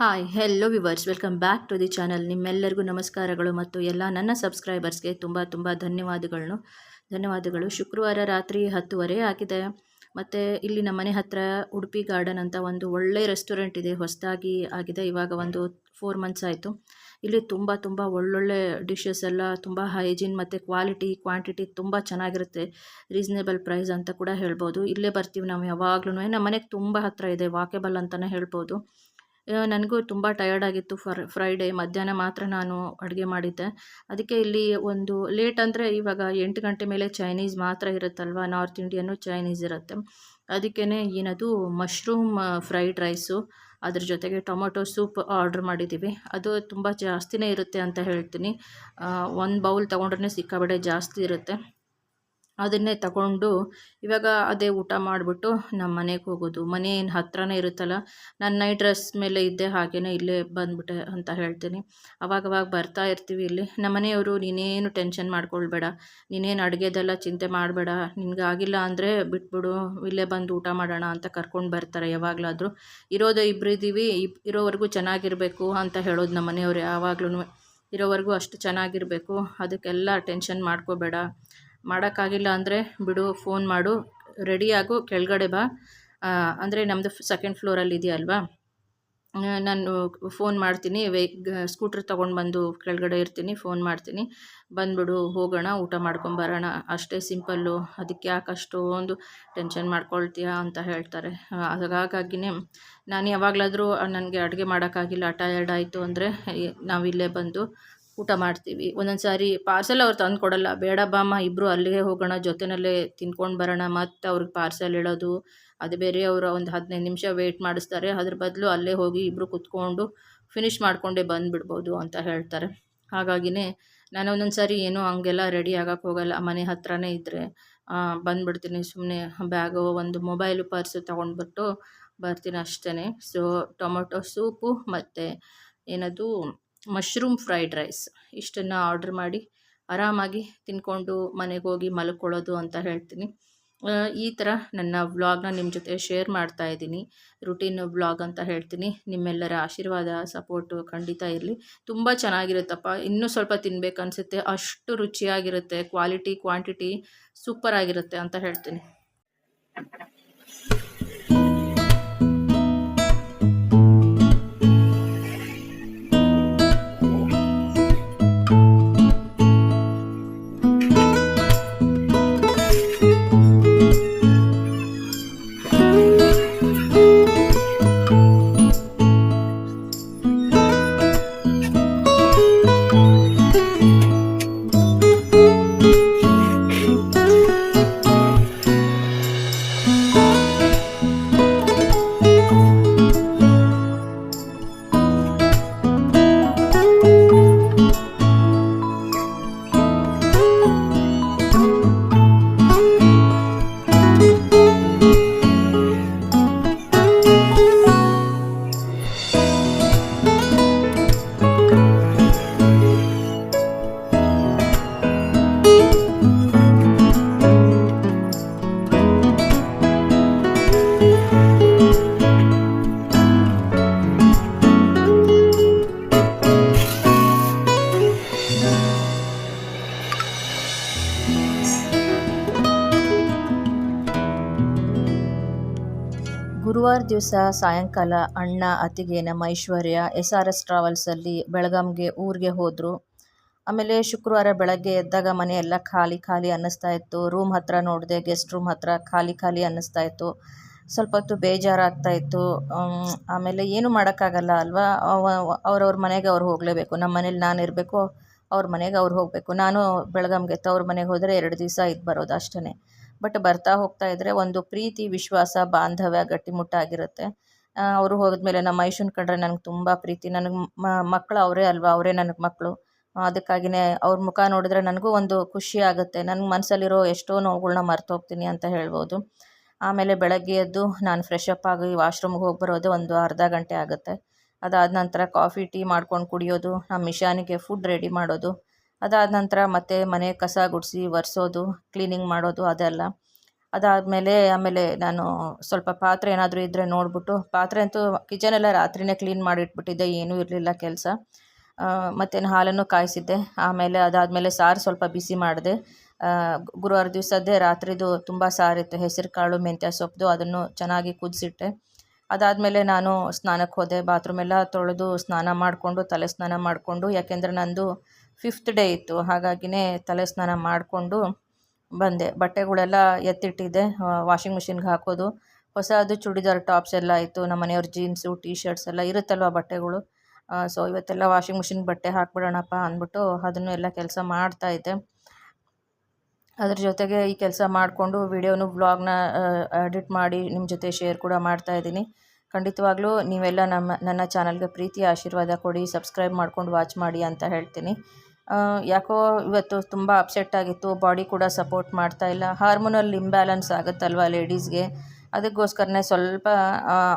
Hi hello viewers welcome back to the channel ನಿಮ್ಮೆಲ್ಲರಿಗೂ ನಮಸ್ಕಾರಗಳು ಮತ್ತು ಎಲ್ಲ ನನ್ನ ಸಬ್ಸ್ಕ್ರೈಬರ್ಸ್ಗೆ ತುಂಬ ತುಂಬ ಧನ್ಯವಾದಗಳನ್ನು ಧನ್ಯವಾದಗಳು. ಶುಕ್ರವಾರ ರಾತ್ರಿ ಹತ್ತುವರೆ ಆಗಿದೆ. ಮತ್ತು ಇಲ್ಲಿ ನಮ್ಮ ಮನೆ ಹತ್ತಿರ ಉಡುಪಿ ಗಾರ್ಡನ್ ಅಂತ ಒಂದು ಒಳ್ಳೆಯ ರೆಸ್ಟೋರೆಂಟ್ ಇದೆ. ಹೊಸದಾಗಿ ಆಗಿದೆ. ಇವಾಗ ಒಂದು ಫೋರ್ ಮಂತ್ಸ್ ಆಯಿತು. ಇಲ್ಲಿ ತುಂಬ ತುಂಬ ಒಳ್ಳೊಳ್ಳೆ ಡಿಶಸ್ ಎಲ್ಲ ತುಂಬ ಹೈಜಿನ್ ಮತ್ತು ಕ್ವಾಲಿಟಿ ಕ್ವಾಂಟಿಟಿ ತುಂಬ ಚೆನ್ನಾಗಿರುತ್ತೆ. ರೀಸನೇಬಲ್ ಪ್ರೈಸ್ ಅಂತ ಕೂಡ ಹೇಳ್ಬೋದು. ಇಲ್ಲೇ ಬರ್ತೀವಿ ನಾವು ಯಾವಾಗ್ಲೂ ನಮ್ಮ ಮನೆಗೆ ತುಂಬ ಹತ್ತಿರ ಇದೆ. ವಾಕೆಬಲ್ ಅಂತಲೇ ಹೇಳ್ಬೋದು. ನನಗೂ ತುಂಬ ಟಯರ್ಡ್ ಆಗಿತ್ತು ಫರ್ ಫ್ರೈಡೇ ಮಧ್ಯಾಹ್ನ ಮಾತ್ರ ನಾನು ಅಡುಗೆ ಮಾಡಿದ್ದೆ. ಅದಕ್ಕೆ ಇಲ್ಲಿ ಒಂದು ಲೇಟ್ ಅಂದರೆ ಇವಾಗ ಎಂಟು ಗಂಟೆ ಮೇಲೆ ಚೈನೀಸ್ ಮಾತ್ರ ಇರುತ್ತಲ್ವ? ನಾರ್ತ್ ಇಂಡಿಯನ್ನು ಚೈನೀಸ್ ಇರುತ್ತೆ. ಅದಕ್ಕೇ ಏನದು? ಮಶ್ರೂಮ್ ಫ್ರೈಡ್ ರೈಸು ಅದ್ರ ಜೊತೆಗೆ ಟೊಮೊಟೊ ಸೂಪ್ ಆರ್ಡ್ರ್ ಮಾಡಿದ್ದೀವಿ ಅದು ತುಂಬ ಜಾಸ್ತಿನೇ ಇರುತ್ತೆ ಅಂತ ಹೇಳ್ತೀನಿ. ಒಂದು ಬೌಲ್ ತೊಗೊಂಡ್ರೆ ಸಿಕ್ಕಾಬಡೆ ಜಾಸ್ತಿ ಇರುತ್ತೆ. ಅದನ್ನೇ ತಗೊಂಡು ಇವಾಗ ಅದೇ ಊಟ ಮಾಡಿಬಿಟ್ಟು ನಮ್ಮ ಮನೆಗೆ ಹೋಗೋದು. ಮನೆ ಏನು ಹತ್ರನೇ ಇರುತ್ತಲ್ಲ, ನಾನು ನೈಟ್ ಡ್ರೆಸ್ ಮೇಲೆ ಇದ್ದೆ ಹಾಗೇ ಇಲ್ಲೇ ಬಂದ್ಬಿಟ್ಟೆ ಅಂತ ಹೇಳ್ತೀನಿ. ಅವಾಗವಾಗ ಬರ್ತಾ ಇರ್ತೀವಿ ಇಲ್ಲಿ. ನಮ್ಮ ಮನೆಯವರು, ನೀನೇನು ಟೆನ್ಷನ್ ಮಾಡ್ಕೊಳ್ಬೇಡ, ನೀನೇನು ಅಡುಗೆದೆಲ್ಲ ಚಿಂತೆ ಮಾಡಬೇಡ ನಿನ್ಗೆ ಆಗಿಲ್ಲ ಅಂದರೆ ಬಿಟ್ಬಿಡು, ಇಲ್ಲೇ ಬಂದು ಊಟ ಮಾಡೋಣ ಅಂತ ಕರ್ಕೊಂಡು ಬರ್ತಾರೆ ಯಾವಾಗಲಾದರೂ. ಇರೋದೇ ಇಬ್ಬರು ಇದ್ದೀವಿ ಇಬ್, ಇರೋವರೆಗೂ ಚೆನ್ನಾಗಿರಬೇಕು ಅಂತ ಹೇಳೋದು ನಮ್ಮ ಮನೆಯವರು ಯಾವಾಗ್ಲೂ ಇರೋವರೆಗೂ ಅಷ್ಟು ಚೆನ್ನಾಗಿರಬೇಕು, ಅದಕ್ಕೆಲ್ಲ ಟೆನ್ಷನ್ ಮಾಡ್ಕೋಬೇಡ. ಮಾಡೋಕ್ಕಾಗಿಲ್ಲ ಅಂದರೆ ಬಿಡು ಫೋನ್ ಮಾಡು. ರೆಡಿಯಾಗು ಕೆಳಗಡೆ ಬಾ. ಅಂದರೆ ನಮ್ಮದು ಸೆಕೆಂಡ್ ಫ್ಲೋರಲ್ಲಿ ಇದೆಯಲ್ವಾ? ನಾನು ಫೋನ್ ಮಾಡ್ತೀನಿ. ವೆಯ್ ಸ್ಕೂಟ್ರ್ ತೊಗೊಂಡು ಬಂದು ಕೆಳಗಡೆ ಇರ್ತೀನಿ ಫೋನ್ ಮಾಡ್ತೀನಿ. ಬಂದ್ಬಿಡು, ಹೋಗೋಣ, ಊಟ ಮಾಡ್ಕೊಂಬರೋಣ ಅಷ್ಟೇ ಸಿಂಪಲ್ಲು ಅದಕ್ಕೆ ಯಾಕೆ ಅಷ್ಟೊಂದು ಟೆನ್ಷನ್ ಮಾಡ್ಕೊಳ್ತೀಯ ಅಂತ ಹೇಳ್ತಾರೆ. ಹಾಗಾಗಿನೇ ನಾನು ಯಾವಾಗಲಾದರೂ ನನಗೆ ಅಡುಗೆ ಮಾಡೋಕ್ಕಾಗಿಲ್ಲ ಟಯರ್ಡ್ ಆಯಿತು ಅಂದರೆ, ನಾವಿಲ್ಲೇ ಬಂದು ಊಟ ಮಾಡ್ತೀವಿ. ಒಂದೊಂದು ಸಾರಿ ಪಾರ್ಸೆಲ್ ಅವ್ರು ತಂದು ಕೊಡಲ್ಲ. ಬೇಡ ಬಾಮ್ಮ ಇಬ್ಬರು ಅಲ್ಲಿಗೆ ಹೋಗೋಣ ಜೊತೆಯಲ್ಲೇ ತಿನ್ಕೊಂಡು ಬರೋಣ, ಮತ್ತು ಅವ್ರಿಗೆ ಪಾರ್ಸೆಲ್ ಇಡೋದು ಅದು ಬೇರೆ ಅವರು ಒಂದು ಹದಿನೈದು ನಿಮಿಷ ವೆಯ್ಟ್ ಮಾಡಿಸ್ತಾರೆ. ಅದ್ರ ಬದಲು ಅಲ್ಲೇ ಹೋಗಿ ಇಬ್ಬರು ಕುತ್ಕೊಂಡು ಫಿನಿಷ್ ಮಾಡಿಕೊಂಡೇ ಬಂದುಬಿಡ್ಬೋದು ಅಂತ ಹೇಳ್ತಾರೆ. ಹಾಗಾಗಿನೇ ನಾನು ಒಂದೊಂದು ಸಾರಿ ಏನೂ ಹಂಗೆಲ್ಲ ರೆಡಿ ಆಗೋಕ್ಕೆ ಹೋಗಲ್ಲ. ಮನೆ ಹತ್ರನೇ ಇದ್ದರೆ ಬಂದುಬಿಡ್ತೀನಿ ಸುಮ್ಮನೆ ಬ್ಯಾಗು ಒಂದು ಮೊಬೈಲು ಪರ್ಸು ತೊಗೊಂಡ್ಬಿಟ್ಟು ಬರ್ತೀನಿ ಅಷ್ಟೇ ಸೊ ಟೊಮೊಟೊ ಸೂಪು ಮತ್ತು ಏನದು ಮಶ್ರೂಮ್ ಫ್ರೈಡ್ ರೈಸ್. ಇಷ್ಟನ್ನು ಆರ್ಡ್ರ್ ಮಾಡಿ ಆರಾಮಾಗಿ ತಿನ್ಕೊಂಡು ಮನೆಗೆ ಹೋಗಿ ಮಲ್ಕೊಳ್ಳೋದು ಅಂತ ಹೇಳ್ತೀನಿ. ಈ ಥರ ನನ್ನ ವ್ಲಾಗ್ನ ನಿಮ್ಮ ಜೊತೆ ಶೇರ್ ಮಾಡ್ತಾ ಇದ್ದೀನಿ. ರುಟೀನ್ ವ್ಲಾಗ್ ಅಂತ ಹೇಳ್ತೀನಿ. ನಿಮ್ಮೆಲ್ಲರ ಆಶೀರ್ವಾದ, ಸಪೋರ್ಟು ಖಂಡಿತ ಇರಲಿ. ತುಂಬ ಚೆನ್ನಾಗಿರುತ್ತಪ್ಪ. ಇನ್ನೂ ಸ್ವಲ್ಪ ತಿನ್ಬೇಕು ಅನಿಸುತ್ತೆ ಅಷ್ಟು ರುಚಿಯಾಗಿರುತ್ತೆ. ಕ್ವಾಲಿಟಿ, ಕ್ವಾಂಟಿಟಿ ಸೂಪರ್ ಆಗಿರುತ್ತೆ ಅಂತ ಹೇಳ್ತೀನಿ. ಗುರುವಾರ ದಿವಸ ಸಾಯಂಕಾಲ ಅಣ್ಣ, ಅತ್ತಿಗೆ ನಮ್ಮ ಐಶ್ವರ್ಯ ಎಸ್ ಆರ್ ಎಸ್ ಟ್ರಾವೆಲ್ಸಲ್ಲಿ ಬೆಳಗಾಂಗೆ ಊರಿಗೆ ಹೋದರು. ಆಮೇಲೆ ಶುಕ್ರವಾರ ಬೆಳಗ್ಗೆ ಎದ್ದಾಗ ಮನೆ ಎಲ್ಲ ಖಾಲಿ ಖಾಲಿ ಅನ್ನಿಸ್ತಾ ಇತ್ತು. ರೂಮ್ ಹತ್ರ ನೋಡಿದೆ ಗೆಸ್ಟ್ ರೂಮ್ ಹತ್ರ ಖಾಲಿ ಖಾಲಿ ಅನ್ನಿಸ್ತಾ ಇತ್ತು. ಸ್ವಲ್ಪ ಹೊತ್ತು ಬೇಜಾರಾಗ್ತಾ ಇತ್ತು. ಆಮೇಲೆ ಏನು ಮಾಡೋಕ್ಕಾಗಲ್ಲ ಅಲ್ವಾ? ಅವ್ರವ್ರ ಮನೆಗೆ ಅವ್ರು ಹೋಗಲೇಬೇಕು. ನಮ್ಮ ಮನೇಲಿ ನಾನು ಇರಬೇಕು, ಅವ್ರ ಮನೆಗೆ ಅವ್ರು ಹೋಗಬೇಕು. ನಾನು ಬೆಳಗಾಂಗೆ ತವ್ರ ಮನೆಗೆ ಹೋದರೆ ಎರಡು ದಿವಸ ಇದು ಬರೋದು ಅಷ್ಟೇ ಬಟ್ ಬರ್ತಾ ಹೋಗ್ತಾ ಇದ್ದರೆ ಒಂದು ಪ್ರೀತಿ, ವಿಶ್ವಾಸ, ಬಾಂಧವ್ಯ ಗಟ್ಟಿಮುಟ್ಟಾಗಿರುತ್ತೆ. ಅವರು ಹೋದ್ಮೇಲೆ ನಮ್ಮ ಐಶುನ್ ಕಂಡ್ರೆ ನನಗೆ ತುಂಬ ಪ್ರೀತಿ. ನನಗೆ ಮಕ್ಕಳು ಅವರೇ ಅಲ್ವಾ? ಅವರೇ ನನಗೆ ಮಕ್ಕಳು ಅದಕ್ಕಾಗಿಯೇ ಅವ್ರ ಮುಖ ನೋಡಿದ್ರೆ ನನಗೂ ಒಂದು ಖುಷಿ ಆಗುತ್ತೆ. ನನ್ನ ಮನಸ್ಸಲ್ಲಿರೋ ಎಷ್ಟೋ ನೋವುಗಳನ್ನ ಮರ್ತು ಹೋಗ್ತೀನಿ ಅಂತ ಹೇಳ್ಬೋದು. ಆಮೇಲೆ ಬೆಳಗ್ಗೆ ಎದ್ದು ನಾನು ಫ್ರೆಶ್ ಅಪ್ ಆಗಿ ವಾಶ್ರೂಮ್ಗೆ ಹೋಗಿ ಬರೋದು ಒಂದು ಅರ್ಧ ಗಂಟೆ ಆಗುತ್ತೆ. ಅದಾದ ನಂತರ ಕಾಫಿ, ಟೀ ಮಾಡ್ಕೊಂಡು ಕುಡಿಯೋದು ನಮ್ಮ ಮಿಷಾನಿಗೆ ಫುಡ್ ರೆಡಿ ಮಾಡೋದು ಅದಾದ ನಂತರ ಮತ್ತೆ ಮನೆ ಕಸ ಗುಡಿಸಿ, ಒರೆಸೋದು ಕ್ಲೀನಿಂಗ್ ಮಾಡೋದು ಅದೆಲ್ಲ. ಅದಾದಮೇಲೆ ಆಮೇಲೆ ನಾನು ಸ್ವಲ್ಪ ಪಾತ್ರೆ ಏನಾದರೂ ಇದ್ದರೆ ನೋಡಿಬಿಟ್ಟು, ಪಾತ್ರೆ ಅಂತೂ ಕಿಚನೆಲ್ಲ ರಾತ್ರಿಯೇ ಕ್ಲೀನ್ ಮಾಡಿಟ್ಬಿಟ್ಟಿದ್ದೆ, ಏನೂ ಇರಲಿಲ್ಲ ಕೆಲಸ. ಮತ್ತೇನು ಹಾಲನ್ನು ಕಾಯಿಸಿದ್ದೆ. ಆಮೇಲೆ ಅದಾದಮೇಲೆ ಸಾರು ಸ್ವಲ್ಪ ಬಿಸಿ ಮಾಡಿದೆ. ಗುರುವಾರ ದಿವಸದ್ದೇ ರಾತ್ರಿದು ತುಂಬ ಸಾರಿತ್ತು. ಹೆಸರು ಕಾಳು ಮೆಂತ್ಯ ಸೊಪ್ಪು ಅದನ್ನು ಚೆನ್ನಾಗಿ ಕುದಿಸಿಟ್ಟೆ. ಅದಾದಮೇಲೆ ನಾನು ಸ್ನಾನಕ್ಕೆ ಹೋದೆ. ಬಾತ್ರೂಮೆಲ್ಲ ತೊಳೆದು ಸ್ನಾನ ಮಾಡಿಕೊಂಡು, ತಲೆ ಸ್ನಾನ ಮಾಡಿಕೊಂಡು, ಯಾಕೆಂದರೆ ನಂದು ಫಿಫ್ತ್ ಡೇ ಇತ್ತು. ಹಾಗಾಗಿನೇ ತಲೆ ಸ್ನಾನ ಮಾಡಿಕೊಂಡು ಬಂದೆ. ಬಟ್ಟೆಗಳೆಲ್ಲ ಎತ್ತಿಟ್ಟಿದ್ದೆ. ವಾಷಿಂಗ್ ಮಿಷಿನ್ಗೆ ಹಾಕೋದು. ಹೊಸದು ಚೂಡಿದಾರ್ ಟಾಪ್ಸ್ ಎಲ್ಲ ಇತ್ತು ನಮ್ಮ ಮನೆಯವ್ರ ಜೀನ್ಸು ಟೀ ಶರ್ಟ್ಸ್ ಎಲ್ಲ ಇರುತ್ತಲ್ವ ಬಟ್ಟೆಗಳು? ಸೊ ಇವತ್ತೆಲ್ಲ ವಾಷಿಂಗ್ ಮಿಷಿನ್ ಬಟ್ಟೆ ಹಾಕ್ಬಿಡೋಣಪ್ಪ ಅಂದ್ಬಿಟ್ಟು ಅದನ್ನು ಎಲ್ಲ ಕೆಲಸ ಮಾಡ್ತಾಯಿದ್ದೆ ಅದ್ರ ಜೊತೆಗೆ ಈ ಕೆಲಸ ಮಾಡಿಕೊಂಡು ವಿಡಿಯೋನು ಬ್ಲಾಗ್ನ ಎಡಿಟ್ ಮಾಡಿ ನಿಮ್ಮ ಜೊತೆ ಶೇರ್ ಕೂಡ ಮಾಡ್ತಾ ಇದ್ದೀನಿ. ಖಂಡಿತವಾಗ್ಲೂ ನೀವೆಲ್ಲ ನಮ್ಮ, ನನ್ನ ಚಾನಲ್ಗೆ ಪ್ರೀತಿ ಆಶೀರ್ವಾದ ಕೊಡಿ. ಸಬ್ಸ್ಕ್ರೈಬ್ ಮಾಡ್ಕೊಂಡು ವಾಚ್ ಮಾಡಿ ಅಂತ ಹೇಳ್ತೀನಿ. ಯಾಕೋ ಇವತ್ತು ತುಂಬ ಅಪ್ಸೆಟ್ ಆಗಿತ್ತು. ಬಾಡಿ ಕೂಡ ಸಪೋರ್ಟ್ ಮಾಡ್ತಾ ಇಲ್ಲ. ಹಾರ್ಮೋನಲ್ ಇಂಬ್ಯಾಲೆನ್ಸ್ ಆಗುತ್ತಲ್ವ ಲೇಡೀಸ್ಗೆ ಅದಕ್ಕೋಸ್ಕರನೇ ಸ್ವಲ್ಪ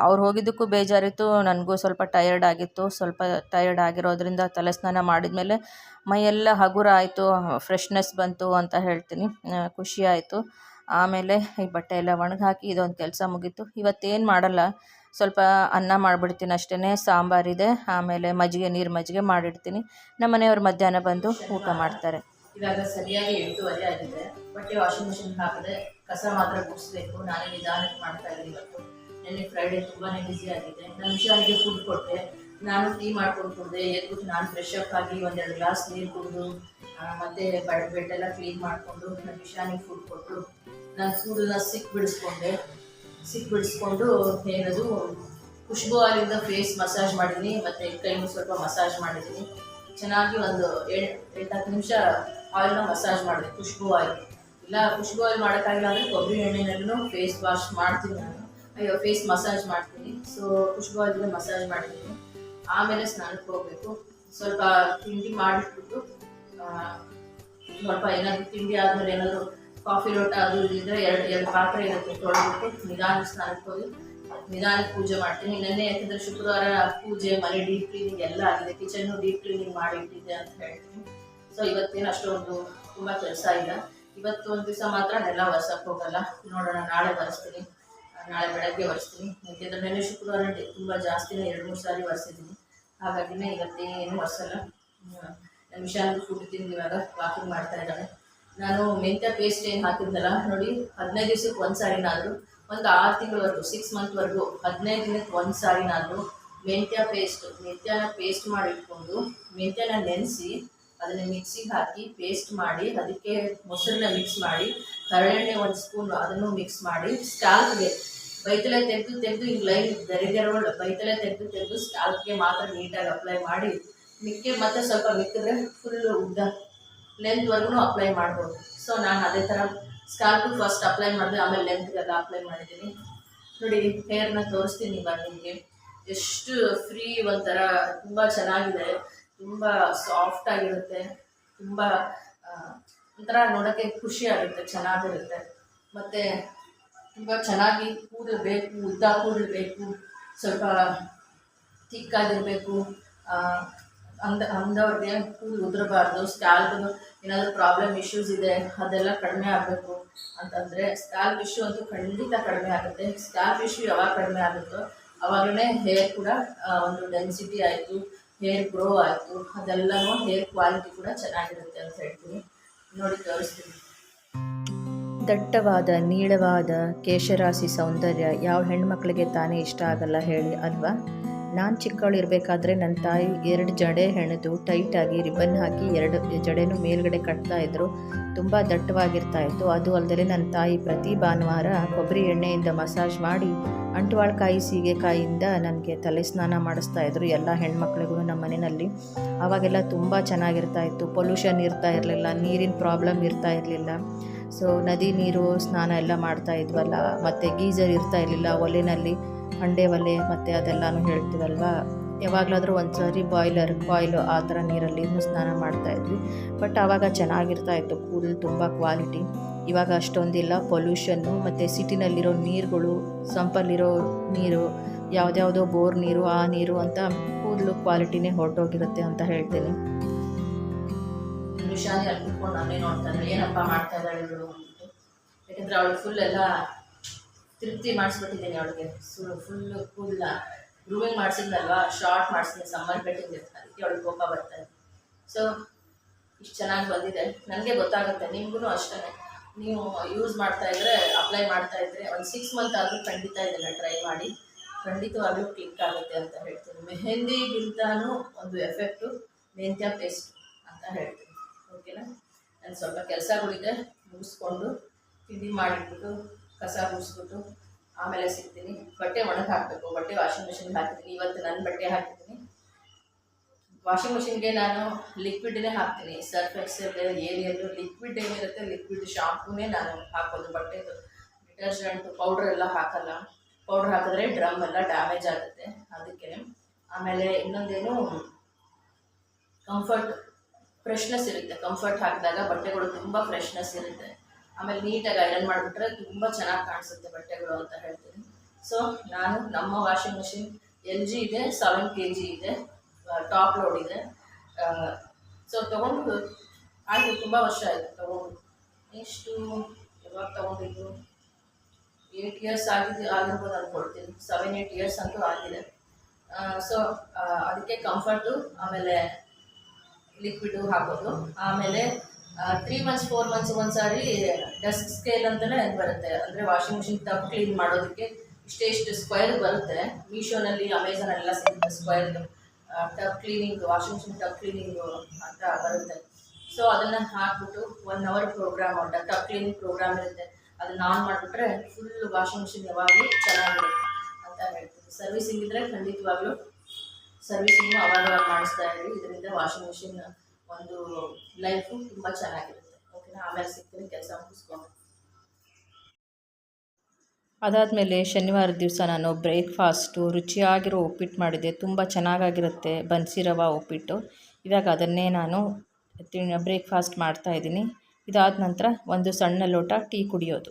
ಅವ್ರು ಹೋಗಿದ್ದಕ್ಕೂ ಬೇಜಾರಿತ್ತು. ನನಗೂ ಸ್ವಲ್ಪ ಟಯರ್ಡ್ ಆಗಿತ್ತು. ಸ್ವಲ್ಪ ಟಯರ್ಡ್ ಆಗಿರೋದ್ರಿಂದ ತಲೆ ಸ್ನಾನ ಮಾಡಿದ ಮೇಲೆ ಮೈಯೆಲ್ಲ ಹಗುರ ಆಯಿತು ಫ್ರೆಶ್ನೆಸ್ ಬಂತು ಅಂತ ಹೇಳ್ತೀನಿ. ಖುಷಿ ಆಯಿತು. ಆಮೇಲೆ ಈ ಬಟ್ಟೆ ಎಲ್ಲ ಒಣಗಿ ಹಾಕಿ ಇದೊಂದು ಕೆಲಸ ಮುಗೀತು. ಇವತ್ತೇನು ಮಾಡಲ್ಲ. ಸ್ವಲ್ಪ ಅನ್ನ ಮಾಡಿಬಿಡ್ತೀನಿ ಅಷ್ಟೇ ಸಾಂಬಾರಿದೆ ಆಮೇಲೆ ಮಜ್ಜಿಗೆ, ನೀರು ಮಜ್ಜಿಗೆ ಮಾಡಿಡ್ತೀನಿ. ನಮ್ಮ ಮನೆಯವ್ರು ಮಧ್ಯಾಹ್ನ ಬಂದು ಊಟ ಮಾಡ್ತಾರೆ. ಇವಾಗ ಸರಿಯಾಗಿ ಎಂಟೂವರೆ ಆಗಿದೆ. ಬಟ್ಟೆ ವಾಷಿಂಗ್ ಮಿಷಿನ್ ಹಾಕಿದೆ ಕಸ ಮಾತ್ರ ಗುಡಿಸ್ಬೇಕು. ನಾನು ನಿಧಾನಕ್ಕೆ ಮಾಡ್ತಾ ಇದ್ದೀನಿ ಇವತ್ತು. ನೆನ್ನೆ ಫ್ರೈಡೆ ತುಂಬಾ ಬ್ಯುಸಿ ಆಗಿದೆ ನಾನು ಹುಷಾರಿಗೆ ಫುಡ್ ಕೊಟ್ಟೆ. ನಾನು ಟೀ ಮಾಡ್ಕೊಂಡು ಕುಡ್ದೆ. ಎದ್ಬಿಟ್ಟು ನಾನು ಫ್ರೆಶ್ ಅಪ್ ಆಗಿ ಒಂದೆರಡು ಗ್ಲಾಸ್ ನೀರು ಕುಡಿದು ಮತ್ತೆ ಬೆಡ್ ಎಲ್ಲ ಕ್ಲೀನ್ ಮಾಡಿಕೊಂಡು ನಾನು ಹುಷಾರಿಗೆ ಫುಡ್ ಕೊಟ್ಟು, ನಾನು ಫುಡ್ನ ಸಿಕ್ ಬಿಡಿಸ್ಕೊಂಡೆ ಸಿಕ್ ಬಿಡಿಸ್ಕೊಂಡು ಏನದು ಖುಷ್ಬು ಆಲಿಂದ ಫೇಸ್ ಮಸಾಜ್ ಮಾಡಿದ್ದೀನಿ ಮತ್ತು ಕೈಗೂ ಸ್ವಲ್ಪ ಮಸಾಜ್ ಮಾಡಿದ್ದೀನಿ ಚೆನ್ನಾಗಿ ಒಂದು ಎಂಟು ಎಂಟತ್ತು ನಿಮಿಷ ಆಯಿಲ್ನ ಮಸಾಜ್ ಮಾಡಿದೆ, ಖುಷ್ಬು ಆಯಿಲ್ ಇಲ್ಲ, ಖುಷ್ಬು ಆಯಿಲ್ ಮಾಡೋಕ್ಕಾಗಿಲ್ಲ ಅಂದರೆ ಕೊಬ್ಬರಿ ಎಣ್ಣೆನಲ್ಲೂ ಫೇಸ್ ವಾಶ್ ಮಾಡ್ತೀನಿ ನಾನು. ಅಯ್ಯೋ ಫೇಸ್ ಮಸಾಜ್ ಮಾಡ್ತೀನಿ. ಸೊ ಖುಷ್ಬು ಆಯಿಲ್ ಮಸಾಜ್ ಮಾಡಿದ್ದೀನಿ ಆಮೇಲೆ ಸ್ನಾನಕ್ಕೆ ಹೋಗಬೇಕು. ಸ್ವಲ್ಪ ತಿಂಡಿ ಮಾಡಿಟ್ಬಿಟ್ಟು ಸ್ವಲ್ಪ ಏನಾದರೂ ತಿಂಡಿ ಆದಮೇಲೆ ಏನಾದರೂ ಕಾಫಿ ಲೋಟ ಅದು ಇದು ಇದ್ರೆ ಎರಡು ಎರಡು ಪಾತ್ರೆ ಇರುತ್ತೆ ತೊಳೆದ್ಬಿಟ್ಟು ನಿಧಾನ ಸ್ನಾನಕ್ಕೆ ಹೋಗಿ ನಿಧಾನಕ್ಕೆ ಪೂಜೆ ಮಾಡ್ತೀನಿ. ನೆನ್ನೆ ಯಾಕಂದರೆ ಶುಕ್ರವಾರ ಪೂಜೆ, ಮನೆ ಡೀಪ್ ಕ್ಲೀನಿಂಗ್ ಎಲ್ಲ ಆಗಿದೆ. ಕಿಚನ್ನು ಡೀಪ್ ಕ್ಲೀನಿಂಗ್ ಮಾಡಿ ಇಟ್ಟಿದ್ದೆ ಅಂತ ಹೇಳ್ತೀನಿ. ಸೊ ಇವತ್ತೇನು ಅಷ್ಟೊಂದು ತುಂಬ ಕೆಲಸ ಇಲ್ಲ. ಇವತ್ತು ಒಂದು ದಿವಸ ಮಾತ್ರ ನೆಲ ಒರ್ಸಕ್ಕೆ ಹೋಗಲ್ಲ. ನೋಡೋಣ, ನಾಳೆ ಒರೆಸ್ತೀನಿ. ನಾಳೆ ಬೆಳಗ್ಗೆ ಒರೆಸ್ತೀನಿ. ಯಾಕೆಂದ್ರೆ ನೆನ್ನೆ ಶುಕ್ರವಾರ ತುಂಬ ಜಾಸ್ತಿನೇ ಎರಡು, ಮೂರು ಸಾರಿ ಒರೆಸಿದ್ದೀನಿ. ಹಾಗಾಗಿನೇ ಇವತ್ತೇನು ಒರೆಸಲ್ಲ. ನಮ್ಮ ವಿಶಾಲ್ ಫುಡ್ ತಿಂದು ಇವಾಗ ವಾಕಿಂಗ್ ಮಾಡ್ತಾ ಇದ್ದಾಳೆ. ನಾನು ಮೆಂತ್ಯ ಪೇಸ್ಟ್ ಏನು ಹಾಕಿದ್ನಲ್ಲ, ನೋಡಿ ಹದಿನೈದು ದಿವ್ಸಕ್ಕೆ ಒಂದು ಸಾರಿನಾದರೂ ಒಂದು ಆರು ತಿಂಗಳವರೆಗೂ ಸಿಕ್ಸ್ ಮಂತ್ವರೆಗೂ ಹದಿನೈದು ದಿನಕ್ಕೆ ಒಂದು ಸಾರಿನಾದರೂ ಮೆಂತ್ಯ ಪೇಸ್ಟ್ ಮೆಂತ್ಯನ ಪೇಸ್ಟ್ ಮಾಡಿಟ್ಕೊಂಡು ಮೆಂತ್ಯನ ನೆನೆಸಿ ಅದನ್ನು ಮಿಕ್ಸಿಗೆ ಹಾಕಿ ಪೇಸ್ಟ್ ಮಾಡಿ, ಅದಕ್ಕೆ ಮೊಸರನ್ನ ಮಿಕ್ಸ್ ಮಾಡಿ ಕರಳೆಣ್ಣೆ ಒಂದು ಸ್ಪೂನ್ ಅದನ್ನು ಮಿಕ್ಸ್ ಮಾಡಿ ಸ್ಟಾಲ್ಗೆ ಬೈತಲೆ ತೆಗೆದು ತೆಗೆದು ಈಗ ಲೈನ್ ಬೆರೆಗೆರೋಳು ಬೈತಲೆ ತೆಗೆದು ತೆಗೆದು ಸ್ಟಾಲ್ಗೆ ಮಾತ್ರ ನೀಟಾಗಿ ಅಪ್ಲೈ ಮಾಡಿ ಮಿಕ್ಕಿ ಮತ್ತೆ ಸ್ವಲ್ಪ ಮಿಕ್ಕಿದ್ರೆ ಫುಲ್ಲು ಉದ್ದ. ಲೆಂತ್ವರೆಗೂ ಅಪ್ಲೈ ಮಾಡ್ಬೋದು. ಸೊ ನಾನು ಅದೇ ಥರ ಸ್ಕಾಲ್ಪು ಫಸ್ಟ್ ಅಪ್ಲೈ ಮಾಡಿದೆ, ಆಮೇಲೆ ಲೆಂತ್ಗೆಲ್ಲ ಅಪ್ಲೈ ಮಾಡಿದ್ದೀನಿ ನೋಡಿ ಹೇರ್ನ ತೋರಿಸ್ತೀನಿ ಇವಾಗ ನಿಮಗೆ. ಎಷ್ಟು ಫ್ರೀ ಒಂಥರ ತುಂಬ ಚೆನ್ನಾಗಿದೆ. ತುಂಬ ಸಾಫ್ಟ್ ಆಗಿರುತ್ತೆ. ತುಂಬ ಒಂಥರ ನೋಡೋಕ್ಕೆ ಖುಷಿ ಆಗುತ್ತೆ, ಚೆನ್ನಾಗಿರುತ್ತೆ. ಮತ್ತು ತುಂಬ ಚೆನ್ನಾಗಿ ಕೂದಲು ಬೇಕು ಉದ್ದ ಕೂದಲು ಸ್ವಲ್ಪ ತಿಕ್ಕಾಗಿರಬೇಕು ಅಂದ ಅಂದವ್ರಿಗೆ ಉದುರಬಾರ್ದು ಸ್ಕ್ಯಾಲ್ಪ್ ಏನಾದರೂ ಪ್ರಾಬ್ಲಮ್ ಇಶ್ಯೂಸ್ ಇದೆ, ಅದೆಲ್ಲ ಕಡಿಮೆ ಆಗಬೇಕು. ಅಂತಂದರೆ ಸ್ಕ್ಯಾಲ್ಪ್ ಇಶ್ಯೂ ಅಂತೂ ಖಂಡಿತ ಕಡಿಮೆ ಆಗುತ್ತೆ. ಸ್ಕ್ಯಾಲ್ಪ್ ಇಶ್ಯೂ ಯಾವಾಗ ಕಡಿಮೆ ಆಗುತ್ತೋ, ಅವಾಗಲೇ ಹೇರ್ ಕೂಡ ಒಂದು ಡೆನ್ಸಿಟಿ ಆಯಿತು ಹೇರ್ ಗ್ರೋ ಆಯಿತು, ಅದೆಲ್ಲನೂ ಹೇರ್ ಕ್ವಾಲಿಟಿ ಕೂಡ ಚೆನ್ನಾಗಿರುತ್ತೆ ಅಂತ ಹೇಳ್ತೀನಿ. ನೋಡಿ, ತೋರಿಸ್ತೀನಿ. ದಟ್ಟವಾದ, ನೀಳವಾದ ಕೇಶರಾಶಿ ಸೌಂದರ್ಯ ಯಾವ ಹೆಣ್ಮಕ್ಳಿಗೆ ತಾನೇ ಇಷ್ಟ ಆಗಲ್ಲ ಹೇಳಿ ಅಲ್ವಾ? ನಾನು ಚಿಕ್ಕವಳಿರಬೇಕಾದ್ರೆ ನನ್ನ ತಾಯಿ ಎರಡು ಜಡೆ ಹೆಣೆದು ಟೈಟಾಗಿ ರಿಬ್ಬನ್ ಹಾಕಿ ಎರಡು ಜಡೆನೂ ಮೇಲ್ಗಡೆ ಕಟ್ತಾ ಇದ್ದರು ತುಂಬ ದಟ್ಟವಾಗಿರ್ತಾ ಇತ್ತು ಅದು ಅಲ್ಲದೆ ನನ್ನ ತಾಯಿ ಪ್ರತಿ ಭಾನುವಾರ ಕೊಬ್ಬರಿ ಎಣ್ಣೆಯಿಂದ ಮಸಾಜ್ ಮಾಡಿ ಅಂಟುವಾಳ್ಕಾಯಿ ಸೀಗೆಕಾಯಿಯಿಂದ ನನಗೆ ತಲೆ ಸ್ನಾನ ಮಾಡಿಸ್ತಾ ಇದ್ರು ಎಲ್ಲ ಹೆಣ್ಮಕ್ಳಿಗೂ ನಮ್ಮ ಮನೆಯಲ್ಲಿ. ಆವಾಗೆಲ್ಲ ತುಂಬ ಚೆನ್ನಾಗಿರ್ತಾ ಇತ್ತು ಪೊಲ್ಯೂಷನ್ ಇರ್ತಾ ಇರಲಿಲ್ಲ, ನೀರಿನ ಪ್ರಾಬ್ಲಮ್ ಇರ್ತಾ ಇರಲಿಲ್ಲ. ಸೊ ನದಿ ನೀರು ಸ್ನಾನ ಎಲ್ಲ ಮಾಡ್ತಾ ಇದ್ವಲ್ಲ, ಮತ್ತು ಗೀಜರ್ ಇರ್ತಾ ಇರಲಿಲ್ಲ ಒಲೆನಲ್ಲಿ. ಹಂಡೆ ಒಲೆ ಮತ್ತು ಅದೆಲ್ಲನೂ ಹೇಳ್ತೀವಲ್ವ? ಯಾವಾಗಲಾದರೂ ಒಂದು ಸಾರಿ ಬಾಯ್ಲರ್ ಬಾಯ್ಲು ಆ ಥರ ನೀರಲ್ಲಿ ಸ್ನಾನ ಮಾಡ್ತಾ ಇದ್ವಿ. ಬಟ್ ಆವಾಗ ಚೆನ್ನಾಗಿರ್ತಾ ಇತ್ತು ಕೂಲ್ ತುಂಬ ಕ್ವಾಲಿಟಿ ಇವಾಗ ಅಷ್ಟೊಂದಿಲ್ಲ ಪೊಲ್ಯೂಷನ್ನು ಮತ್ತು ಸಿಟಿನಲ್ಲಿರೋ ನೀರುಗಳು, ಸಂಪಲ್ಲಿರೋ ನೀರು, ಯಾವುದ್ಯಾವುದೋ ಬೋರ್ ನೀರು, ಆ ನೀರು ಅಂತ ಕೂದಲು ಕ್ವಾಲಿಟಿನೇ ಹೊರಟೋಗಿರುತ್ತೆ ಅಂತ ಹೇಳ್ತೀನಿ. ಹುಷಾರಿ ಅಲ್ಲಿ ಕುತ್ಕೊಂಡು ನಾನೇ ನೋಡ್ತಾರೆ ಏನಪ್ಪ ಮಾಡ್ತಾ ಇದ್ದಾಳೆ ಯಾಕಂದರೆ ಅವಳು ಫುಲ್ ಎಲ್ಲ ತೃಪ್ತಿ ಮಾಡಿಸ್ಬಿಟ್ಟಿದ್ದೀನಿ ಅವಳಿಗೆ. ಫುಲ್ ಫುಲ್ಲು ಕೂದಲ ಗ್ರೂಮಿಂಗ್ ಮಾಡಿಸಿದ್ನಲ್ವಾ? ಶಾರ್ಟ್ ಮಾಡಿಸಿದ್ನಿ ಸಮ್ಮರ್ ಕಟ್ಟಿಂಗ್ ಅದಕ್ಕೆ ಅವಳಿಗೆ ಕೋಪ ಬರ್ತಾನೆ ಸೊ ಇಷ್ಟು ಚೆನ್ನಾಗಿ ಬಂದಿದೆ. ನನಗೆ ಗೊತ್ತಾಗುತ್ತೆ ನಿಮಗೂ ಅಷ್ಟೇ ನೀವು ಯೂಸ್ ಮಾಡ್ತಾ ಇದ್ರೆ ಅಪ್ಲೈ ಮಾಡ್ತಾ ಇದ್ರೆ, ಒಂದು ಸಿಕ್ಸ್ ಮಂತ್ ಆದರೂ ಖಂಡಿತ ಇದನ್ನು ಟ್ರೈ ಮಾಡಿ. ಖಂಡಿತವಾಗ್ಲೂ ಕ್ಲಿಕ್ ಆಗುತ್ತೆ ಅಂತ ಹೇಳ್ತೀನಿ. ಮೆಹಂದಿಗಿಂತನೂ ಒಂದು ಎಫೆಕ್ಟು ಮೆಂತ್ಯ ಪೇಸ್ಟ್ ಅಂತ ಹೇಳ್ತೀನಿ. ಓಕೆನಾ ನಾನು ಸ್ವಲ್ಪ ಕೆಲಸಗಳಿದೆ, ಮುಗಿಸ್ಕೊಂಡು ತಿಂಡಿ ಮಾಡಿಟ್ಬಿಟ್ಟು ಕಸ ಗುಡಿಸ್ಬಿಟ್ಟು ಆಮೇಲೆ ಸಿಗ್ತೀನಿ. ಬಟ್ಟೆ ಒಣಗಿ ಹಾಕಬೇಕು. ಬಟ್ಟೆ ವಾಷಿಂಗ್ ಮಿಷಿನ್ಗೆ ಹಾಕ್ತೀನಿ ಇವತ್ತು ನನ್ನ ಬಟ್ಟೆ ಹಾಕಿದ್ದೀನಿ. ವಾಷಿಂಗ್ ಮಿಷಿನ್ಗೆ ನಾನು ಲಿಕ್ವಿಡ್ನೇ ಹಾಕ್ತೀನಿ. ಸರ್ಫ್, ಎಕ್ಸೆಲ್ ಏರಿಯಲ್ಲು ಲಿಕ್ವಿಡ್ ಏನಿರುತ್ತೆ, ಲಿಕ್ವಿಡ್ ಶಾಂಪೂನೇ ನಾನು ಹಾಕೋದು. ಬಟ್ಟೆದು ಡಿಟರ್ಜೆಂಟ್, ಪೌಡ್ರ್ ಎಲ್ಲ ಹಾಕಲ್ಲ. ಪೌಡ್ರ್ ಹಾಕಿದ್ರೆ ಡ್ರಮ್ ಎಲ್ಲ ಡ್ಯಾಮೇಜ್ ಆಗುತ್ತೆ. ಅದಕ್ಕೆ ಆಮೇಲೆ ಇನ್ನೊಂದೇನು ಕಂಫರ್ಟ್, ಫ್ರೆಶ್ನೆಸ್ ಇರುತ್ತೆ. ಕಂಫರ್ಟ್ ಹಾಕಿದಾಗ ಬಟ್ಟೆಗಳು ತುಂಬ ಫ್ರೆಶ್ನೆಸ್ ಇರುತ್ತೆ. ಆಮೇಲೆ ನೀಟಾಗಿ ಐರನ್ ಮಾಡಿಬಿಟ್ರೆ ತುಂಬ ಚೆನ್ನಾಗಿ ಕಾಣಿಸುತ್ತೆ ಬಟ್ಟೆಗಳು ಅಂತ ಹೇಳ್ತೀನಿ. ಸೊ ನಾನು ನಮ್ಮ ವಾಷಿಂಗ್ ಮಿಷಿನ್ ಎಲ್ ಜಿ ಇದೆ ಸೆವೆನ್ ಕೆ ಜಿ ಇದೆ ಟಾಪ್ ಲೋಡ್ ಇದೆ. ಸೊ ತೊಗೊಂಡು, ಆಯಿತು, ತುಂಬ ವರ್ಷ ಆಯಿತು ತೊಗೊಂಡು. ಎಷ್ಟು, ಯಾವಾಗ ತೊಗೊಂಡಿದ್ದು? ಏಯ್ಟ್ ಇಯರ್ಸ್ ಆಗಿದೆ, ಆಗಿರ್ಬೋದು ಅಂದ್ಕೊಳ್ತೀನಿ ಸೆವೆನ್ ಏಯ್ಟ್ ಇಯರ್ಸ್ ಅಂತೂ ಆಗಿದೆ. ಸೊ ಅದಕ್ಕೆ ಕಂಫರ್ಟು ಆಮೇಲೆ ಲಿಕ್ವಿಡು ಹಾಕೋದು. ಆಮೇಲೆ ತ್ರೀ ಮಂತ್ಸ್ ಫೋರ್ ಮಂತ್ಸ್ ಒಂದ್ಸಾರಿ ಡಸ್ಟ್ ಸ್ಕೇಲ್ ಅಂತಲೇ ಬರುತ್ತೆ. ಅಂದರೆ ವಾಷಿಂಗ್ ಮಿಷಿನ್ ಟಬ್ ಕ್ಲೀನ್ ಮಾಡೋದಕ್ಕೆ ಇಷ್ಟೇ ಇಷ್ಟು ಸ್ಕ್ವೇರ್ ಬರುತ್ತೆ. ಮೀಶೋನಲ್ಲಿ ಅಮೆಝಾನೆಲ್ಲ ಸಿಗುತ್ತೆ square tub cleaning washing machine tub cleaning ಅಂತ ಬರುತ್ತೆ. ಸೊ ಅದನ್ನು ಹಾಕ್ಬಿಟ್ಟು ಒನ್ ಅವರ್ ಪ್ರೋಗ್ರಾಮ್ ಉಂಟ. ಟಬ್ ಕ್ಲೀನಿಂಗ್ ಪ್ರೋಗ್ರಾಮ್ ಇರುತ್ತೆ. ಅದನ್ನ ಆನ್ ಮಾಡಿಬಿಟ್ರೆ ಫುಲ್ ವಾಷಿಂಗ್ ಮಿಷಿನ್ ಯಾವಾಗಲೂ ಚೆನ್ನಾಗಿರುತ್ತೆ ಅಂತ ಹೇಳ್ತೀನಿ ಸರ್ವಿಸಿಂಗ್ ಇದ್ದರೆ ಖಂಡಿತವಾಗ್ಲೂ ಸರ್ವಿಸಿಂಗು ಅವಾಗ ಮಾಡಿಸ್ತಾ ಇದ್ದೀವಿ ಇದರಿಂದ ವಾಷಿಂಗ್ ಮಿಷಿನ್ ಒಂದು ಲೈಫು ತುಂಬ ಚೆನ್ನಾಗಿರುತ್ತೆ. ಓಕೆನಾ ಆಮೇಲೆ ಸಿಗ್ತೀನಿ ಕೆಲಸ ಮುಗಿಸ್ಕೊಂಡು. ಅದಾದಮೇಲೆ ಶನಿವಾರ ದಿವಸ ನಾನು ಬ್ರೇಕ್ಫಾಸ್ಟು ರುಚಿಯಾಗಿರೋ ಉಪ್ಪಿಟ್ಟು ಮಾಡಿದೆ. ತುಂಬ ಚೆನ್ನಾಗಾಗಿರುತ್ತೆ ಬನ್ಸಿ ರವೆ ಉಪ್ಪಿಟ್ಟು. ಇವಾಗ ಅದನ್ನೇ ನಾನು ಬ್ರೇಕ್ಫಾಸ್ಟ್ ಮಾಡ್ತಾಯಿದ್ದೀನಿ ಇದಾದ ನಂತರ ಒಂದು ಸಣ್ಣ ಲೋಟ ಟೀ ಕುಡಿಯೋದು.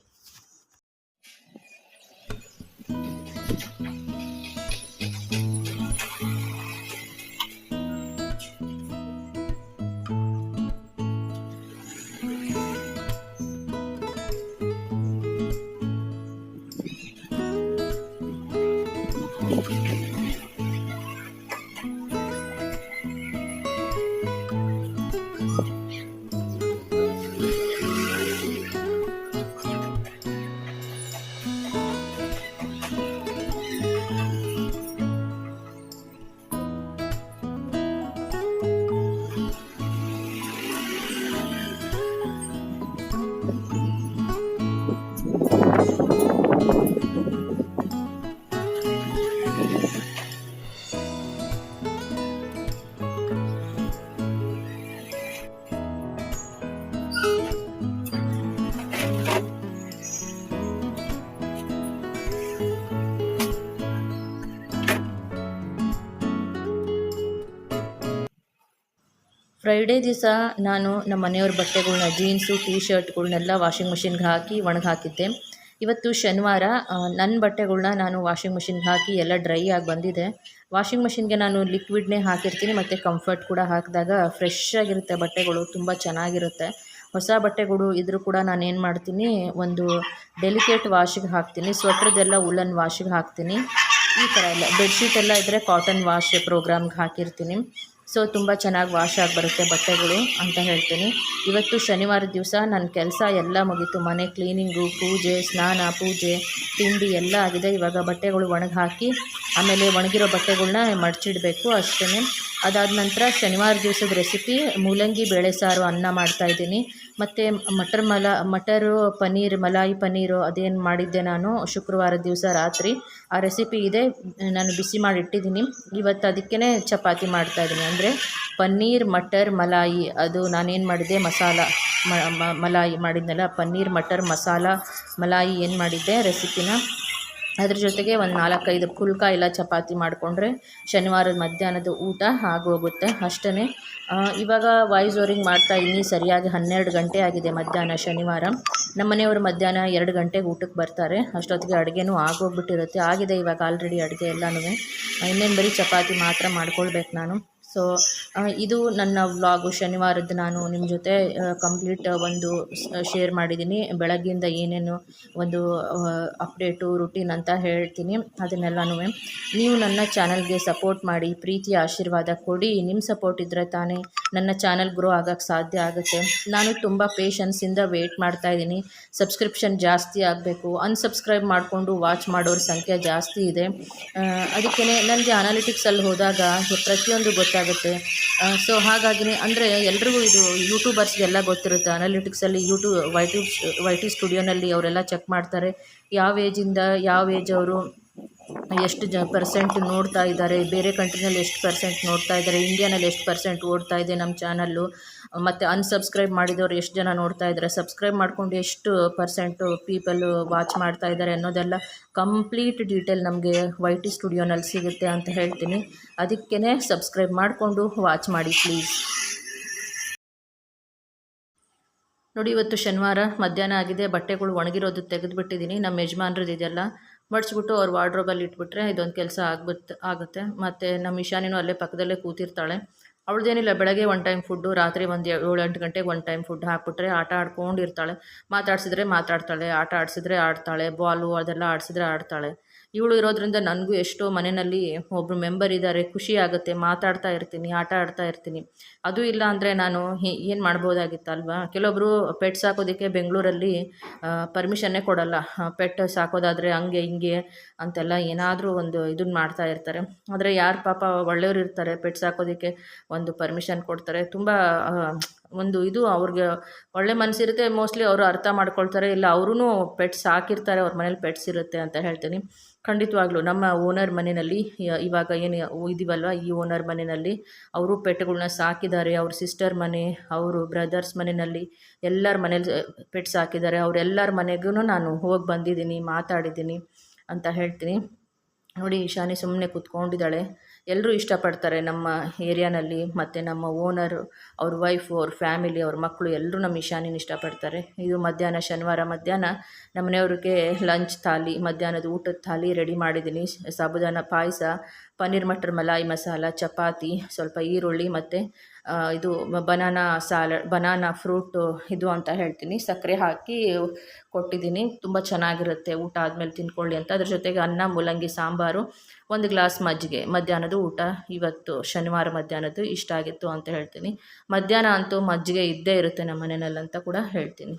ಫ್ರೈಡೇ ದಿವಸ ನಾನು ನಮ್ಮ ಮನೆಯವ್ರ ಬಟ್ಟೆಗಳನ್ನ ಜೀನ್ಸು ಟೀ ಶರ್ಟ್ಗಳನ್ನೆಲ್ಲ ವಾಷಿಂಗ್ ಮಿಷಿನ್ಗೆ ಹಾಕಿ ಒಣಗಿ ಹಾಕಿದ್ದೆ ಇವತ್ತು ಶನಿವಾರ ನನ್ನ ಬಟ್ಟೆಗಳನ್ನ ನಾನು ವಾಷಿಂಗ್ ಮಿಷಿನ್ಗೆ ಹಾಕಿ ಎಲ್ಲ ಡ್ರೈ ಆಗಿ ಬಂದಿದೆ. ವಾಷಿಂಗ್ ಮಿಷಿನ್ಗೆ ನಾನು ಲಿಕ್ವಿಡ್ನೇ ಹಾಕಿರ್ತೀನಿ, ಮತ್ತು ಕಂಫರ್ಟ್ ಕೂಡ ಹಾಕಿದಾಗ ಫ್ರೆಶ್ ಆಗಿರುತ್ತೆ ಬಟ್ಟೆಗಳು, ತುಂಬ ಚೆನ್ನಾಗಿರುತ್ತೆ. ಹೊಸ ಬಟ್ಟೆಗಳು ಇದ್ರೂ ಕೂಡ ನಾನು ಏನು ಮಾಡ್ತೀನಿ, ಒಂದು ಡೆಲಿಕೇಟ್ ವಾಶಿಗೆ ಹಾಕ್ತೀನಿ ಸ್ವೆಟ್ರದ್ದೆಲ್ಲ ಉಲನ್ ವಾಶಿಗೆ ಹಾಕ್ತೀನಿ. ಈ ಥರ ಎಲ್ಲ ಬೆಡ್ಶೀಟ್ ಎಲ್ಲ ಇದ್ದರೆ ಕಾಟನ್ ವಾಶ್ ಪ್ರೋಗ್ರಾಮ್ಗೆ ಹಾಕಿರ್ತೀನಿ. ಸೊ ತುಂಬ ಚೆನ್ನಾಗಿ ವಾಶ್ ಆಗಿ ಬರುತ್ತೆ ಬಟ್ಟೆಗಳು ಅಂತ ಹೇಳ್ತೀನಿ. ಇವತ್ತು ಶನಿವಾರ ದಿವಸ ನನ್ನ ಕೆಲಸ ಎಲ್ಲ ಮುಗೀತು. ಮನೆ ಕ್ಲೀನಿಂಗು ಪೂಜೆ, ಸ್ನಾನ, ಪೂಜೆ, ತಿಂಡಿ ಎಲ್ಲ ಆಗಿದೆ. ಇವಾಗ ಬಟ್ಟೆಗಳು ಒಣಗಿ ಹಾಕಿ ಆಮೇಲೆ ಒಣಗಿರೋ ಬಟ್ಟೆಗಳನ್ನ ಮಡಚಿಡಬೇಕು ಅಷ್ಟೇ ಅದಾದ ನಂತರ ಶನಿವಾರ ದಿವಸದ ರೆಸಿಪಿ ಮೂಲಂಗಿ, ಬೇಳೆ ಸಾರು, ಅನ್ನ ಮಾಡ್ತಾಯಿದ್ದೀನಿ ಮತ್ತು ಮಟರ್ ಮಲ, ಮಟರು ಪನ್ನೀರ್ ಮಲಾಯಿ ಪನ್ನೀರು ಅದೇನು ಮಾಡಿದ್ದೆ ನಾನು ಶುಕ್ರವಾರ ದಿವಸ ರಾತ್ರಿ. ಆ ರೆಸಿಪಿ ಇದೆ, ನಾನು ಬಿಸಿ ಮಾಡಿ ಇಟ್ಟಿದ್ದೀನಿ. ಇವತ್ತು ಅದಕ್ಕೇ ಚಪಾತಿ ಮಾಡ್ತಾಯಿದ್ದೀನಿ ಅಂದರೆ ಪನ್ನೀರ್, ಮಟರ್, ಮಲಾಯಿ, ಅದು ನಾನೇನು ಮಾಡಿದ್ದೆ, ಮಸಾಲ ಮಲಾಯಿ ಮಾಡಿದ್ನಲ್ಲ, ಪನ್ನೀರ್, ಮಟರ್, ಮಸಾಲ, ಮಲಾಯಿ ಏನು ಮಾಡಿದ್ದೆ ರೆಸಿಪಿನ ಅದ್ರ ಜೊತೆಗೆ ಒಂದು ನಾಲ್ಕೈದು ಕುಲ್ಕ ಇಲ್ಲ ಚಪಾತಿ ಮಾಡಿಕೊಂಡ್ರೆ ಶನಿವಾರದ ಮಧ್ಯಾಹ್ನದ ಊಟ ಆಗೋಗುತ್ತೆ ಅಷ್ಟೇ ಇವಾಗ ವಾಯ್ಸ್ ಅವರಿಗೆ ಮಾಡ್ತಾ ಇನ್ನಿ ಸರಿಯಾಗಿ ಹನ್ನೆರಡು ಗಂಟೆ ಆಗಿದೆ ಮಧ್ಯಾಹ್ನ ಶನಿವಾರ. ನಮ್ಮ ಮನೆಯವರು ಮಧ್ಯಾಹ್ನ ಎರಡು ಗಂಟೆಗೆ ಊಟಕ್ಕೆ ಬರ್ತಾರೆ. ಅಷ್ಟೊತ್ತಿಗೆ ಅಡುಗೆನೂ ಆಗೋಗ್ಬಿಟ್ಟಿರುತ್ತೆ. ಆಗಿದೆ ಇವಾಗ ಆಲ್ರೆಡಿ ಅಡುಗೆ ಎಲ್ಲನೂ ಇನ್ನೇನು ಬರೀ ಚಪಾತಿ ಮಾತ್ರ ಮಾಡ್ಕೊಳ್ಬೇಕು ನಾನು. ಸೊ ಇದು ನನ್ನ ವ್ಲಾಗು. ಶನಿವಾರದ್ದು ನಾನು ನಿಮ್ಮ ಜೊತೆ ಕಂಪ್ಲೀಟ್ ಒಂದು ಶೇರ್ ಮಾಡಿದ್ದೀನಿ. ಬೆಳಗ್ಗೆಯಿಂದ ಏನೇನು ಒಂದು ಅಪ್ಡೇಟು ರುಟೀನ್ ಅಂತ ಹೇಳ್ತೀನಿ. ಅದನ್ನೆಲ್ಲನೂ ನೀವು ನನ್ನ ಚಾನಲ್ಗೆ ಸಪೋರ್ಟ್ ಮಾಡಿ ಪ್ರೀತಿ ಆಶೀರ್ವಾದ ಕೊಡಿ. ನಿಮ್ಮ ಸಪೋರ್ಟ್ ಇದ್ದರೆ ತಾನೇ ನನ್ನ ಚಾನಲ್ ಗ್ರೋ ಆಗೋಕ್ಕೆ ಸಾಧ್ಯ ಆಗುತ್ತೆ. ನಾನು ತುಂಬ ಪೇಷನ್ಸಿಂದ ವೆಯ್ಟ್ ಮಾಡ್ತಾಯಿದ್ದೀನಿ ಸಬ್ಸ್ಕ್ರಿಪ್ಷನ್ ಜಾಸ್ತಿ ಆಗಬೇಕು. ಅನ್ಸಬ್ಸ್ಕ್ರೈಬ್ ಮಾಡಿಕೊಂಡು ವಾಚ್ ಮಾಡೋರ ಸಂಖ್ಯೆ ಜಾಸ್ತಿ ಇದೆ. ಅದಕ್ಕೇ ನನಗೆ ಅನಾಲಿಟಿಕ್ಸಲ್ಲಿ ಹೋದಾಗ ಪ್ರತಿಯೊಂದು ಗೊತ್ತಾಗುತ್ತೆ. ಸೊ ಹಾಗಾಗಿ ಅಂದರೆ ಎಲ್ರಿಗೂ ಇದು ಯೂಟ್ಯೂಬರ್ಸ್ಗೆಲ್ಲ ಗೊತ್ತಿರುತ್ತೆ. ಅನಾಲಿಟಿಕ್ಸಲ್ಲಿ YouTube Y T Y T ಸ್ಟುಡಿಯೋನಲ್ಲಿ ಅವರೆಲ್ಲ ಚೆಕ್ ಮಾಡ್ತಾರೆ. ಯಾವ ಏಜಿಂದ ಯಾವ ಏಜ್ ಅವರು, ಎಷ್ಟು ಜ ಪರ್ಸೆಂಟ್ ನೋಡ್ತಾ ಇದ್ದಾರೆ, ಬೇರೆ ಕಂಟ್ರಿನಲ್ಲಿ ಎಷ್ಟು ಪರ್ಸೆಂಟ್ ನೋಡ್ತಾ ಇದ್ದಾರೆ ಇಂಡಿಯಾನಲ್ಲಿ ಎಷ್ಟು ಪರ್ಸೆಂಟ್ ಓಡ್ತಾ ಇದೆ ನಮ್ಮ ಚಾನಲ್ಲು ಮತ್ತು ಅನ್ಸಬ್ಸ್ಕ್ರೈಬ್ ಮಾಡಿದವರು ಎಷ್ಟು ಜನ ನೋಡ್ತಾ ಇದ್ದಾರೆ ಸಬ್ಸ್ಕ್ರೈಬ್ ಮಾಡ್ಕೊಂಡು ಎಷ್ಟು ಪರ್ಸೆಂಟು ಪೀಪಲ್ಲು ವಾಚ್ ಮಾಡ್ತಾ ಇದ್ದಾರೆ ಅನ್ನೋದೆಲ್ಲ ಕಂಪ್ಲೀಟ್ ಡೀಟೇಲ್ ನಮಗೆ ವೈ ಟಿ ಸ್ಟುಡಿಯೋನಲ್ಲಿ ಸಿಗುತ್ತೆ ಅಂತ ಹೇಳ್ತೀನಿ. ಅದಕ್ಕೇ ಸಬ್ಸ್ಕ್ರೈಬ್ ಮಾಡಿಕೊಂಡು ವಾಚ್ ಮಾಡಿ ಪ್ಲೀಸ್ ನೋಡಿ, ಇವತ್ತು ಶನಿವಾರ, ಮಧ್ಯಾಹ್ನ ಆಗಿದೆ, ಬಟ್ಟೆಗಳು ಒಣಗಿರೋದು ತೆಗೆದುಬಿಟ್ಟಿದ್ದೀನಿ, ನಮ್ಮ ಯಜಮಾನ್ರದ್ದು ಇದೆಲ್ಲ ಮಡಿಸ್ಬಿಟ್ಟು ಅವ್ರು ವಾರ್ಡ್ರೋಬಲ್ಲಿ ಇಟ್ಬಿಟ್ರೆ ಇದೊಂದು ಕೆಲಸ ಆಗ್ಬಿಟ್ಟು ಆಗುತ್ತೆ. ಮತ್ತು ನಮ್ಮ ಇಶಾನಿನೂ ಅಲ್ಲೇ ಪಕ್ಕದಲ್ಲೇ ಕೂತಿರ್ತಾಳೆ. ಅವಳದೇನಿಲ್ಲ, ಬೆಳಗ್ಗೆ ಒನ್ ಟೈಮ್ ಫುಡ್ಡು ರಾತ್ರಿ ಒಂದು ಏಳು ಎಂಟು ಗಂಟೆಗೆ ಒನ್ ಟೈಮ್ ಫುಡ್ ಹಾಕ್ಬಿಟ್ರೆ ಆಟ ಆಡ್ಕೊಂಡಿರ್ತಾಳೆ. ಮಾತಾಡ್ಸಿದ್ರೆ ಮಾತಾಡ್ತಾಳೆ, ಆಟ ಆಡಿಸಿದ್ರೆ ಆಡ್ತಾಳೆ ಬಾಲು ಅದೆಲ್ಲ ಆಡಿಸಿದ್ರೆ ಆಡ್ತಾಳೆ. ಇವಳು ಇರೋದ್ರಿಂದ ನನಗೂ ಎಷ್ಟೋ ಮನೆಯಲ್ಲಿ ಒಬ್ಬರು ಮೆಂಬರ್ ಇದ್ದಾರೆ ಖುಷಿ ಆಗುತ್ತೆ, ಮಾತಾಡ್ತಾ ಇರ್ತೀನಿ, ಆಟ ಆಡ್ತಾ ಇರ್ತೀನಿ. ಅದು ಇಲ್ಲ ಅಂದರೆ ನಾನು ಏನು ಮಾಡ್ಬೋದಾಗಿತ್ತಲ್ವಾ? ಕೆಲವೊಬ್ಬರು ಪೆಟ್ ಸಾಕೋದಕ್ಕೆ ಬೆಂಗಳೂರಲ್ಲಿ ಪರ್ಮಿಷನ್ನೇ ಕೊಡಲ್ಲ. ಪೆಟ್ ಸಾಕೋದಾದರೆ ಹಂಗೆ, ಹಿಂಗೆ ಅಂತೆಲ್ಲ ಏನಾದರೂ ಒಂದು ಇದನ್ನ ಮಾಡ್ತಾ ಇರ್ತಾರೆ. ಆದರೆ ಯಾರು ಪಾಪ ಒಳ್ಳೆಯವ್ರು ಇರ್ತಾರೆ ಪೆಟ್ ಸಾಕೋದಕ್ಕೆ ಒಂದು ಪರ್ಮಿಷನ್ ಕೊಡ್ತಾರೆ. ತುಂಬ ಒಂದು ಇದು ಅವ್ರಿಗೆ ಒಳ್ಳೆ ಮನಸ್ಸಿರುತ್ತೆ ಮೋಸ್ಟ್ಲಿ ಅವರು ಅರ್ಥ ಮಾಡ್ಕೊಳ್ತಾರೆ. ಇಲ್ಲ ಅವರೂ ಪೆಟ್ಸ್ ಹಾಕಿರ್ತಾರೆ ಅವ್ರ ಮನೇಲಿ ಪೆಟ್ಸ್ ಇರುತ್ತೆ ಅಂತ ಹೇಳ್ತೀನಿ. ಖಂಡಿತವಾಗ್ಲೂ ನಮ್ಮ ಓನರ್ ಮನೆಯಲ್ಲಿ ಇವಾಗ ಏನು ಇದೀವಲ್ವ? ಈ ಓನರ್ ಮನೆಯಲ್ಲಿ ಅವರು ಪೆಟ್ಗಳನ್ನ ಸಾಕಿದ್ದಾರೆ. ಅವ್ರ ಸಿಸ್ಟರ್ ಮನೆ, ಅವರು ಬ್ರದರ್ಸ್ ಮನೆಯಲ್ಲಿ ಎಲ್ಲರ ಮನೇಲಿ ಪೆಟ್ಸ್ ಹಾಕಿದ್ದಾರೆ ಅವರೆಲ್ಲರ ಮನೆಗೂ ನಾನು ಹೋಗಿ ಬಂದಿದ್ದೀನಿ, ಮಾತಾಡಿದ್ದೀನಿ ಅಂತ ಹೇಳ್ತೀನಿ. ನೋಡಿ, ಈಶಾನಿ ಸುಮ್ಮನೆ ಕೂತ್ಕೊಂಡಿದ್ದಾಳೆ. ಎಲ್ಲರೂ ಇಷ್ಟಪಡ್ತಾರೆ ನಮ್ಮ ಏರಿಯಾನಲ್ಲಿ ಮತ್ತು ನಮ್ಮ ಓನರು, ಅವ್ರ ವೈಫು ಅವ್ರ ಫ್ಯಾಮಿಲಿ ಅವ್ರ ಮಕ್ಕಳು ಎಲ್ಲರೂ ನಮ್ಮ ಇಶಾನಿನ ಇಷ್ಟಪಡ್ತಾರೆ. ಇದು ಮಧ್ಯಾಹ್ನ, ಶನಿವಾರ ಮಧ್ಯಾಹ್ನ ನಮ್ಮ ಮನೆಯವ್ರಿಗೆ ಲಂಚ್ ಥಾಲಿ, ಮಧ್ಯಾಹ್ನದ ಊಟದ ಥಾಲಿ ರೆಡಿ ಮಾಡಿದ್ದೀನಿ. ಸಾಬುದಾನ ಪಾಯಸ, ಪನ್ನೀರ್ ಮಟರ್ ಮಲಾಯಿ ಮಸಾಲ, ಚಪಾತಿ, ಸ್ವಲ್ಪ ಈರುಳ್ಳಿ ಮತ್ತು ಇದು ಬನಾನಾ ಸಾಲ ಬನಾನಾ ಫ್ರೂಟು ಇದು ಅಂತ ಹೇಳ್ತೀನಿ. ಸಕ್ಕರೆ ಹಾಕಿ ಕೊಟ್ಟಿದ್ದೀನಿ. ತುಂಬ ಚೆನ್ನಾಗಿರುತ್ತೆ. ಊಟ ಆದಮೇಲೆ ತಿನ್ಕೊಳ್ಳಿ ಅಂತ. ಅದ್ರ ಜೊತೆಗೆ ಅನ್ನ, ಮೂಲಂಗಿ, ಸಾಂಬಾರು, ಒಂದು ಗ್ಲಾಸ್ ಮಜ್ಜಿಗೆ. ಮಧ್ಯಾಹ್ನದ ಊಟ. ಇವತ್ತು ಶನಿವಾರ ಮಧ್ಯಾಹ್ನದ್ದು ಇಷ್ಟ ಆಗಿತ್ತು ಅಂತ ಹೇಳ್ತೀನಿ. ಮಧ್ಯಾಹ್ನ ಅಂತೂ ಮಜ್ಜಿಗೆ ಇದ್ದೇ ಇರುತ್ತೆ ನಮ್ಮ ಮನೆಯಲ್ಲಂತ ಕೂಡ ಹೇಳ್ತೀನಿ.